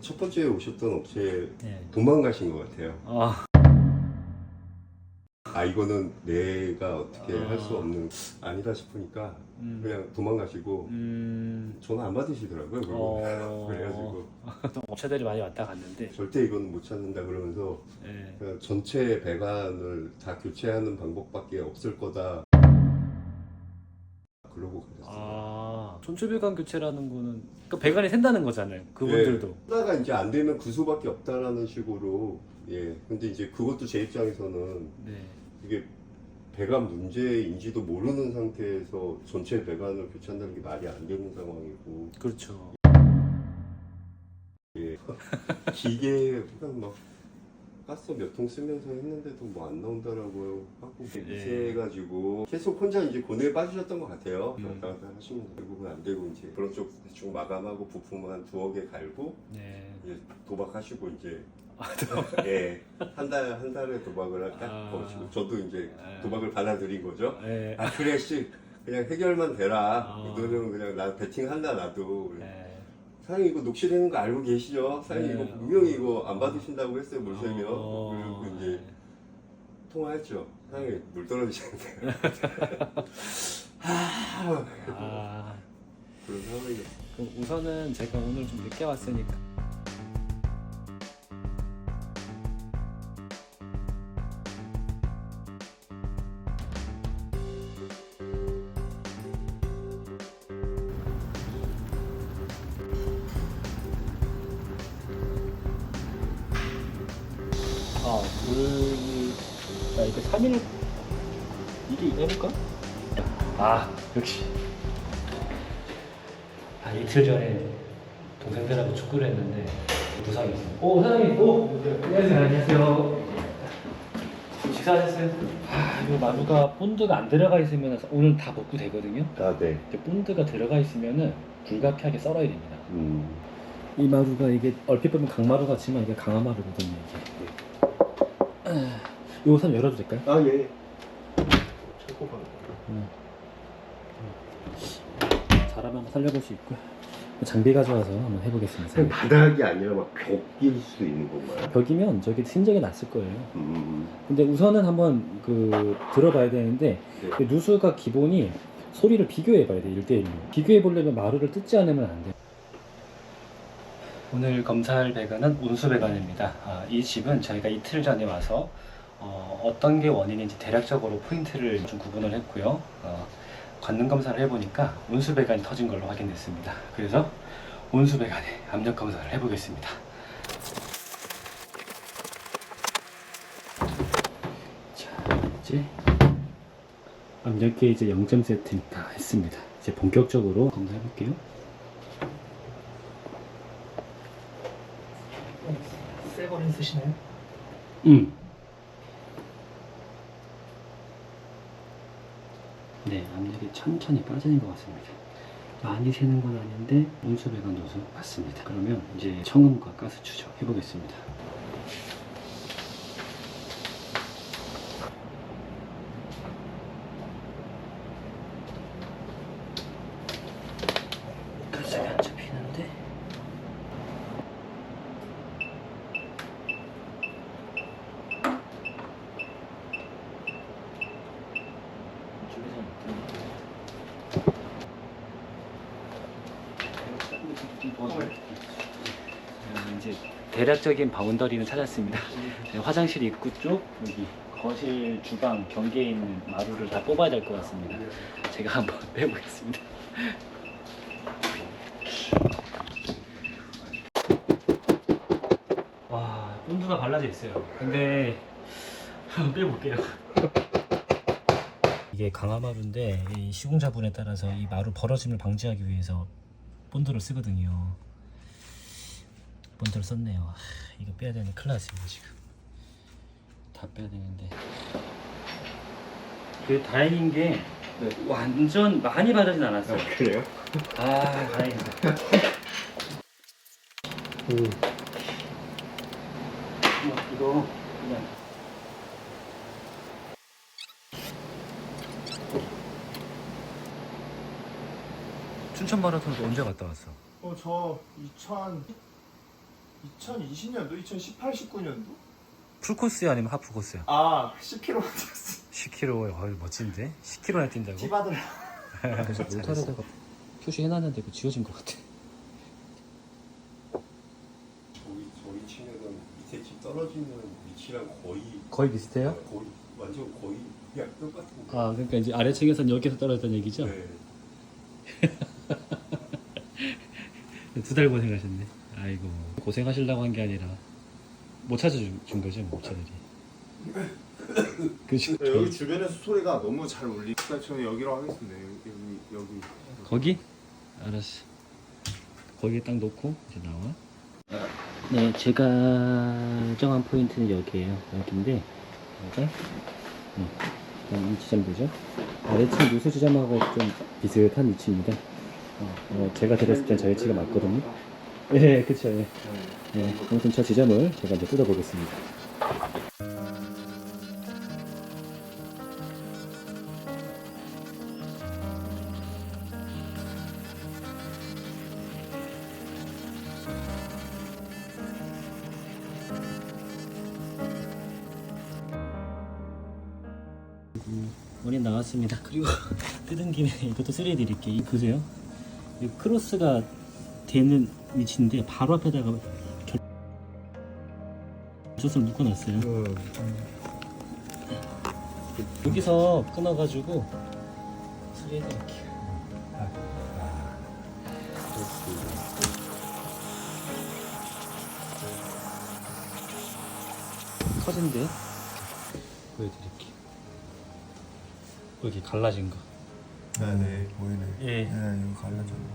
첫 번째 오셨던 업체 네. 도망가신 것 같아요. 아, 아 이거는 내가 어떻게 아. 할 수 없는 아니다 싶으니까 음, 그냥 도망가시고 음, 전화 안 받으시더라고요. 그리고 어, 그래가지고 또 업체들이 많이 왔다 갔는데, 절대 이건 못 찾는다 그러면서 네. 그냥 전체 배관을 다 교체하는 방법밖에 없을 거다. 그러고 가셨어요. 아, 전체 배관 교체라는 거는 그 배관이 샌다는 거잖아요. 그분들도. 예, 하다가 이제 안 되면 그 수밖에 없다라는 식으로 예. 근데 이제 그것도 제 입장에서는 네. 이게 배관 문제인지도 모르는 상태에서 전체 배관을 교체한다는 게 말이 안 되는 상황이고 그렇죠. 예. 기계 막 가스 몇 통 쓰면서 했는데도 뭐 안 나온다라고요 하고 예. 미세해가지고 계속 혼자 이제 고뇌에 빠지셨던 것 같아요 음. 왔다 갔다 하시면 결국은 안 되고 이제 그런 쪽 대충 마감하고 부품 한 두어 개 갈고 네. 이제 도박하시고 이제 예. 한 달 한 달에 도박을 할까 아. 거시고 저도 이제 아. 도박을 받아들인 거죠 네. 아 그래 씨 그냥 해결만 되라 아. 너는 그냥 나 배팅한다 나도 네. 사장님 이거 녹취되는 거 알고 계시죠? 사장님 네. 이거 분명히 이거 안 받으신다고 했어요 물세면 어, 그리고 이제 통화했죠 사장님 물 떨어지시는데 하 아, 그런 상황이었어요 그럼 우선은 제가 오늘 좀 늦게 왔으니까. 아, 물, 자, 이게 3일, 이게 이거일까? 아, 역시. 아, 이틀 전에 동생들하고 축구를 했는데 부상이 있어요. 오, 사장님, 오! 안녕하세요, 안녕하세요. 식사하셨어요? 아, 이거 마루가 본드가 안 들어가 있으면 오늘 다 복구 되거든요. 아 네 근데 본드가 들어가 있으면은 불가피하게 썰어야 됩니다. 음. 이 마루가 이게 얼핏 보면 강마루 같지만 이게 강화마루거든요. 이게. 아, 이거 선 열어도 될까요? 아예 최고가 사람 한번 살려볼 수 있고요. 장비 가져와서 한번 해보겠습니다. 바닥이 아니라 막 벽일 수도 있는 건가요? 벽이면 저기 신적이 났을 거예요. 음. 근데 우선은 한번 그 들어봐야 되는데 네. 그 누수가 기본이 소리를 비교해 봐야 돼 1대1로 비교해 보려면 마루를 뜯지 않으면 안 돼 오늘 검사할 배관은 온수 배관입니다 아, 이 집은 저희가 이틀 전에 와서 어, 떤게 원인인지 대략적으로 포인트를 좀 구분을 했고요 어, 관능 검사를 해보니까 온수 배관이 터진 걸로 확인됐습니다 그래서 온수 배관에 압력 검사를 해보겠습니다 자 이제 압력 게이지 0점 세팅 다 했습니다. 이제 본격적으로 검사해 볼게요. 쓰시나요? 음. 네, 압력이 천천히 빠지는 것 같습니다. 많이 새는 건 아닌데 온수 배관 도수 맞습니다. 그러면 이제 청음과 가스 추적 해보겠습니다. 가스가 안 잡히는데? 자, 이제 대략적인 바운더리는 찾았습니다. 네, 화장실 입구 쪽 여기 거실, 주방, 경계에 있는 마루를 다 뽑아야 될 것 같습니다. 제가 한번 빼보겠습니다. 와, 본드가 발라져 있어요. 근데 한번 빼볼게요. 이게 강화마루인데 이 시공자분에 따라서 이 마루 벌어짐을 방지하기 위해서 본드를 쓰거든요. 본드를 썼네요. 하, 이거 빼야 되는데 큰일 났습니다 지금. 다 빼야 되는데. 그 다행인 게 완전 많이 바르진 않았어요. 그래요? 아 다행이다. 음. 뭐, 이거 그냥 춘천 마라톤도 언제 갔다 왔어? 어, 저 2000, 2020년도, 2018, 19년도? 풀코스요 아니면 하프 코스요? 아, 10km 뛰었어. 10km 거의 멋진데? 10km나 뛴다고? 티바들. 그래서 못하려다가 표시해놨는데 그 지워진 것 같아. 저기 저기 치면은 밑에 집 떨어지는 위치랑 거의 거의 비슷해요? 거의 완전 거의 그냥 똑같은 거. 아 그러니까 이제 아래층에서는 여기서 떨어졌다는 얘기죠? 네. 두 달 고생하셨네. 아이고 고생하시려고 한 게 아니라 못 찾아준 준 거죠 목차들이. 그죠? 여기 주변에서 소리가 너무 잘 울리니까 저는 여기로 하겠습니다. 여기, 여기, 여기. 거기? 알았어. 거기에 딱 놓고 이제 나와. 네, 제가 정한 포인트는 여기에요. 여기인데, 여기가 음, 이 지점 되죠. 아래층 누수 지점하고 좀 비슷한 위치입니다. 어, 어, 제가 들었을 땐저 위치가 맞거든요. 예, 그쵸. 예. 예, 저 지점을 제가 이제 뜯어보겠습니다. 원인 나왔습니다. 그리고 뜯은 김에 이것도 쓰려드릴게요. 이 보세요. 이 크로스가 되는 위치인데 바로 앞에다가 젖을 묶어놨어요. 여기서 끊어가지고 쓰려드릴게요. 커진데 보여드릴게요. 여기 갈라진 거. 네, 네, 보이네. 예. 네, 여기 갈라졌네.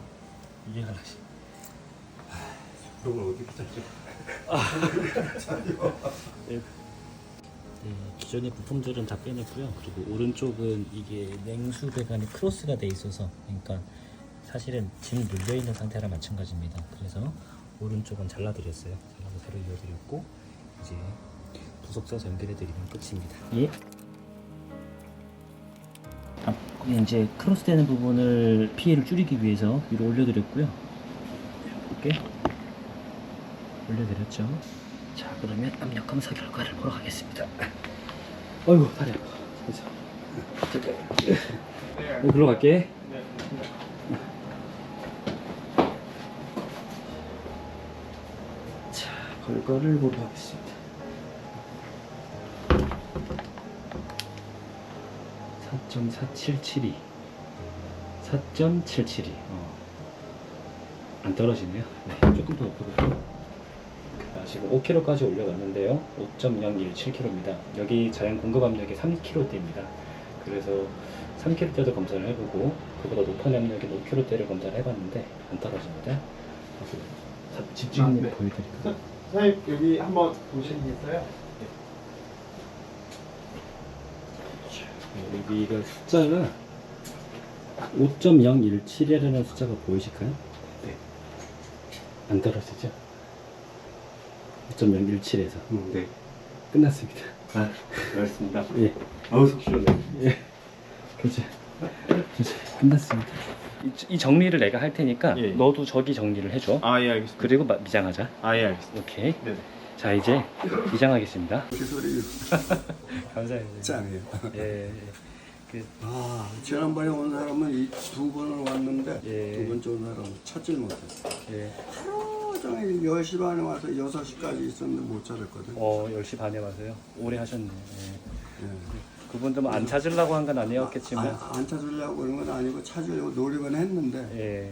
이게 갈라진. 그런 걸 어떻게 찾죠? 네, 기존의 부품들은 다 빼냈고요. 그리고 오른쪽은 이게 냉수 배관이 크로스가 돼 있어서, 그러니까 사실은 짐 눌려 있는 상태랑 마찬가지입니다. 그래서 오른쪽은 잘라드렸어요. 잘라서 새로 이어드렸고 이제 부속서 연결해드리면 끝입니다. 예. 아, 이제 크로스되는 부분을 피해를 줄이기 위해서 위로 올려드렸고요. 이렇게 올려드렸죠. 자, 그러면 압력 검사 결과를 보러 가겠습니다. 어이구, 다리 아파. 네, 글로 갈게. 자, 결과를 보러 가겠습니다. 4.4772. 4.772. 어. 안 떨어지네요. 네, 조금 더 높여볼게요. 아, 지금 5kg까지 올려놨는데요. 5.017kg입니다. 여기 자연 공급 압력이 3kg대입니다. 그래서 3kg대도 검사를 해보고 그보다 높은 압력인 5kg대를 검사를 해봤는데 안 떨어집니다. 집중 아, 네. 보여드릴까요? 사장님, 여기 한번 보시겠어요? 여기가 숫자가 5.017이라는 숫자가 보이실까요? 네. 안 떨어지죠? 5.017에서 음, 네. 끝났습니다. 아, 알겠습니다. 예. 아우 속 시원해. 예. 그죠. 그죠. 끝났습니다. 이, 이 정리를 내가 할 테니까 예, 예. 너도 저기 정리를 해줘. 아, 예, 알겠습니다. 그리고 마- 미장하자. 아, 예, 알겠습니다. 오케이. 네네. 자 이제 미장하겠습니다. 그 소리 감사합니다. 짱이에요. 예. 예. 그 아 지난번에 온 사람은 이 두 번을 왔는데 예. 두 번째 온 사람은 찾질 못했어. 예. 하루 종일 10시 반에 와서 6시까지 있었는데 못 찾았거든. 어 10시 반에 와서요. 오래 하셨네. 예. 예. 그분도 뭐안 찾으려고 한 건 아니었겠지만 아, 안 찾으려고 그런 건 아니고 찾으려고 노력은 했는데 예.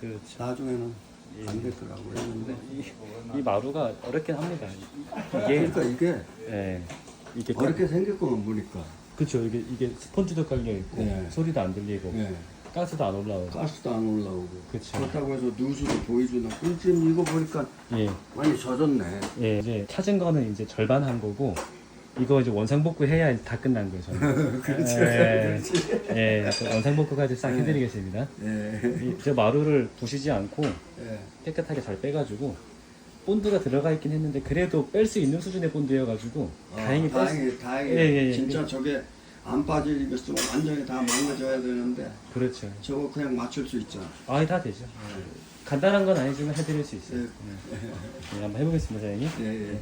그렇죠. 나중에는 예. 안 됐더라고 했는데 이, 이 마루가 어렵긴 합니다. 이게 그러니까 이게 예. 이게 어렵게 생겼구만 보니까 그렇죠. 이게 이게 스펀지도 깔려 있고 예. 소리도 안 들리고 예. 가스도 안 올라오고. 가스도 안 올라오고 그쵸. 그렇다고 해서 누수도 보이지도 않고 지금 이거 보니까 예. 많이 젖었네. 예. 이제 찾은 거는 이제 절반 한 거고 이거 이제 원상복구 해야 다 끝난 거예요. 저는. 그렇지. 예. 예. 그 원상복구까지 싹 예. 해드리겠습니다. 예. 이, 저 마루를 부시지 않고 예. 깨끗하게 잘 빼가지고 본드가 들어가 있긴 했는데 그래도 뺄 수 있는 수준의 본드여가지고 다행히 뺄 수. 다행히 다행히 예, 예, 예. 진짜 저게 안 빠지겠으면 완전히 다 망가져야 되는데 그렇죠. 저거 그냥 맞출 수 있잖아. 아이 다 되죠. 간단한 건 아니지만 해드릴 수 있어요. 네. 네, 한번 해보겠습니다, 사장님. 예, 예.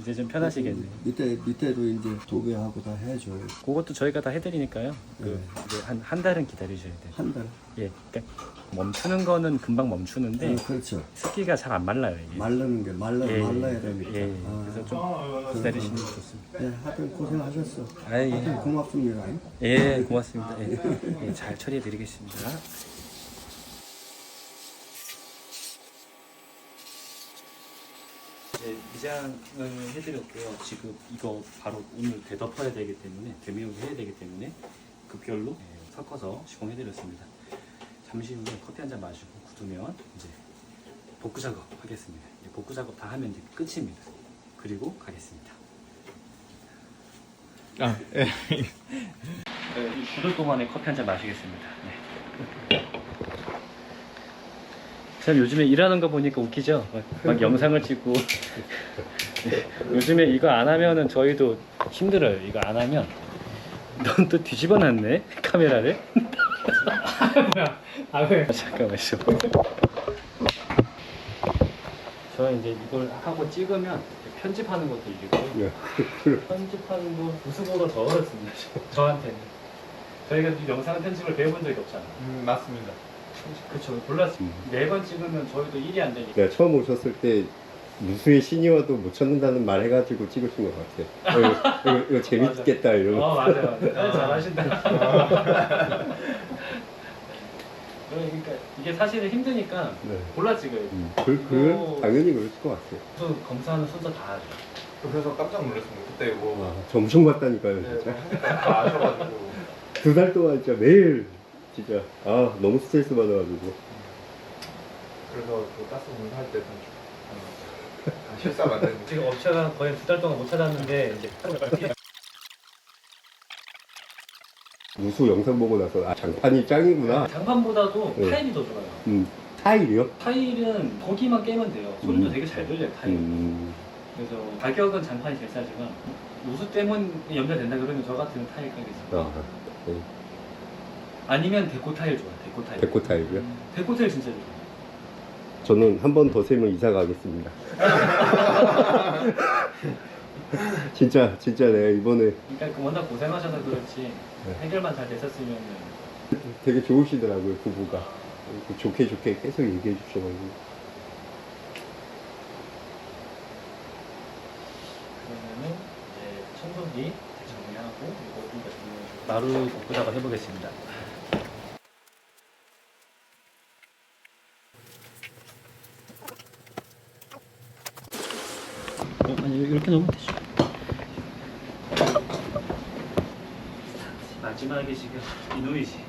이제 좀 편하시겠네요. 밑에 밑에도 이제 도배하고 다 해줘요. 그것도 저희가 다 해드리니까요. 그 네. 이제 한, 한 달은 기다리셔야 돼요. 한 달. 예, 그러니까 멈추는 거는 금방 멈추는데 어, 그렇죠. 습기가 잘 안 말라요 이게. 말르는 게 말라 예, 말라야 예, 되니까. 예, 아, 그래서 좀 기다리시는 게 좋습니다. 예, 하여튼 고생하셨어. 아, 예. 하여튼 고맙습니다. 예, 고맙습니다. 예, 예, 잘 처리해 드리겠습니다. 이제 미장을 해드렸고요. 지금 이거 바로 오늘 대덮어야 되기 때문에 대미용을 해야 되기 때문에 급결로 예, 섞어서 시공해드렸습니다. 잠시 후에 커피 한 잔 마시고 굳으면 이제 복구 작업 하겠습니다. 이제 복구 작업 다 하면 이제 끝입니다. 그리고 가겠습니다. 아, 예. 네, 이 굳을 동안에 커피 한 잔 마시겠습니다. 네. 참 요즘에 일하는 거 보니까 웃기죠? 막, 막 영상을 찍고 네, 요즘에 이거 안 하면은 저희도 힘들어요. 이거 안 하면 넌 또 뒤집어 놨네 카메라를. 뭐야? 아 왜? 아, 잠깐만요. 저 이제 이걸 하고 찍으면 편집하는 것도 일이고 예. 편집하는 거 우수보다 더 어렵습니다. 저한테는 저희가 이 영상 편집을 배워본 적이 없잖아요. 음, 맞습니다. 그쵸 몰랐어요 음. 매번 찍으면 저희도 일이 안 되니까 내가 처음 오셨을 때 무수의 신이와도 못 찾는다는 말 해가지고 찍으신 것 같아. 어, 이거, 이거, 이거 재밌겠다 이러고. 어 맞아요 맞아요 잘하신다 그러니까 이게 사실은 힘드니까 네. 골라 찍어요 음, 그, 그 당연히 그럴 것 같아요. 수 검사하는 순서 다 알죠 그래서 깜짝 놀랐습니다. 그때 뭐 아, 점심 같다니까요, 네, 진짜. 뭐 하니까 다 아셔가지고 두 달 동안 진짜 매일 진짜 아 너무 스트레스 받아가지고. 그래서 그 가스 공사할 때도 좀 어, 안 되는데 지금 업체가 거의 두 달 동안 못 찾았는데 이제 무수 영상 보고 나서 아 장판이 짱이구나. 장판보다도 네. 타일이 더 좋아요 음, 타일이요? 타일은 거기만 깨면 돼요 소리도 음. 되게 잘 들려요 타일 음, 그래서 가격은 장판이 제일 싸지만 우수 때문에 연결된다 그러면 저 같은 타일 가겠습니다 아, 네. 아니면 데코 타일 좋아요 데코 타일. 데코 타일이요? 데코 타일 진짜 좋아요. 저는 한 번 더 세면 이사 가겠습니다. 진짜 진짜 내가 이번에 그러니까 그 워낙 고생하셔서 그렇지 네. 해결만 잘 됐었으면 되게 좋으시더라고요 부부가. 좋게 좋게 계속 얘기해 주셔가지고. 그러면은 이제 청소기 정리하고 이거 우리가 정리해 주고 마루 복구 작업 해보겠습니다 어, 아니 이렇게 넣으면 되죠. 마지막에 지금 이노이지.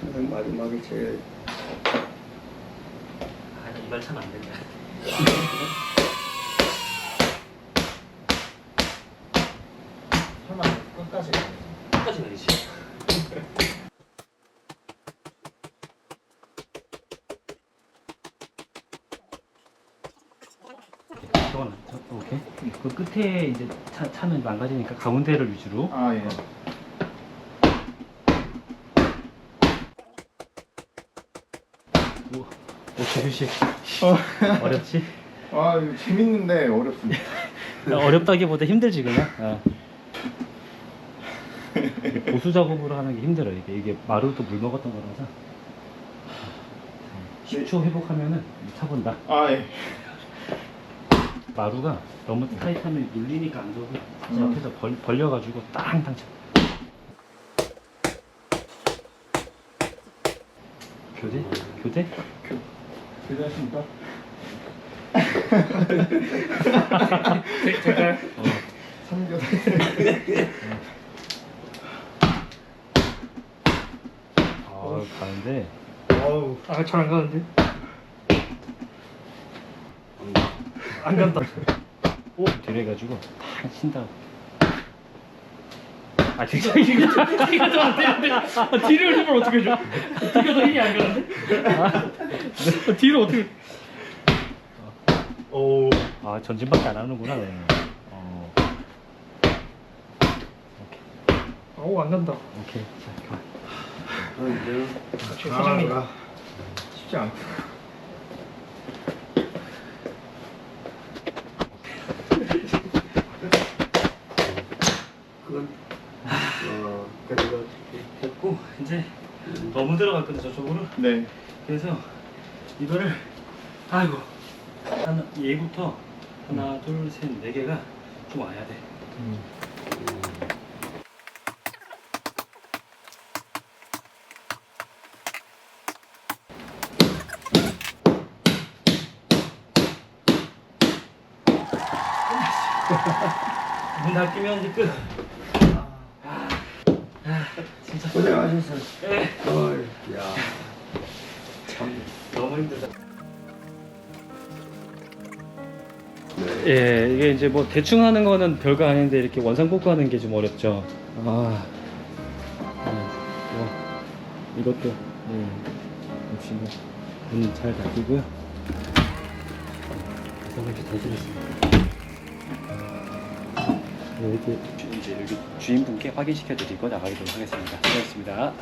항상 마지막에 제일. 아 이발 참 안 된다. 설마 끝까지 끝까지 가야지 저거는 저, 오케이 그 끝에 이제 차, 차면 망가지니까 가운데를 위주로 아 예. 오, 오 재규씨 어렵지? 아 이거 재밌는데 어렵습니다. 어렵다기보다 힘들지 그냥 어. 보수 작업으로 하는 게 힘들어 이게 이게 마루도 물 먹었던 거라서 10초 회복하면은 차본다 아 예. 마루가 너무 타이트하면 눌리니까 안 되고 음. 옆에서 벌, 벌려가지고 땅땅 쳐 교대? 교대? 대단하십니까? 제가 어. 삼겹살. 아 가는데 어우. 아 잘 안 가는데? 안 간다 오 해가지고 탁 친다 아 진짜 이게 뒤가 더안 되는데 아, 뒤를 힘을 어떻게 줘? 뒤가 더 힘이 안 가는데? 아, 뒤로 어떻게? 오. 아 전진밖에 안 하는구나 너는. 어 아우 안 간다. 오케이 자 그만 역시 사장님. 아, 쉽지 않고. 그건 어 그리고 됐고 이제 너무 들어갔거든 저쪽으로. 네. 그래서 이거를 아이고 하나 얘부터 하나 둘 셋 네 개가 좀 와야 돼. 문 닫히면 이제 끝. 고생하셨어요. 네. 어이, 야. 너무 힘들다. 네. 예, 이게 이제 뭐 대충 하는 거는 별거 아닌데 이렇게 원상 복구 하는 게 좀 어렵죠. 아, 네, 뭐 이것도 예, 역시 문잘 닫히고요. 그래서 이렇게 닫으겠습니다. 네, 이렇게 주- 이제 여기 주인분께 확인시켜 드리고 나가도록 하겠습니다. 수고하셨습니다.